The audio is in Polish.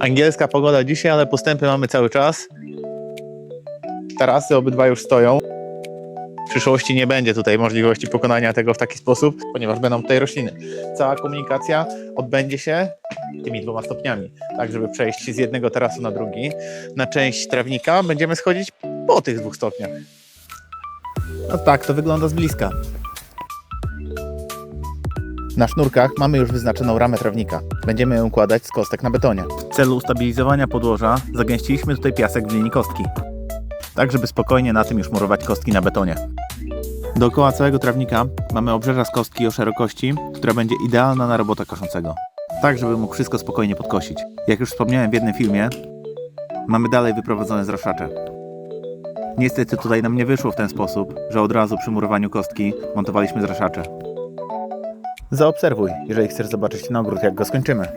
Angielska pogoda dzisiaj, ale postępy mamy cały czas. Tarasy obydwa już stoją. W przyszłości nie będzie tutaj możliwości pokonania tego w taki sposób, ponieważ będą tutaj rośliny. Cała komunikacja odbędzie się tymi dwoma stopniami, tak żeby przejść z jednego tarasu na drugi. Na część trawnika będziemy schodzić po tych dwóch stopniach. No tak, to wygląda z bliska. Na sznurkach mamy już wyznaczoną ramę trawnika. Będziemy ją układać z kostek na betonie. W celu ustabilizowania podłoża zagęściliśmy tutaj piasek w linii kostki. Tak, żeby spokojnie na tym już murować kostki na betonie. Dookoła całego trawnika mamy obrzeża z kostki o szerokości, która będzie idealna na robota koszącego. Tak, żeby mógł wszystko spokojnie podkosić. Jak już wspomniałem w jednym filmie, mamy dalej wyprowadzone zraszacze. Niestety tutaj nam nie wyszło w ten sposób, że od razu przy murowaniu kostki montowaliśmy zraszacze. Zaobserwuj, jeżeli chcesz zobaczyć ten ogród, jak go skończymy.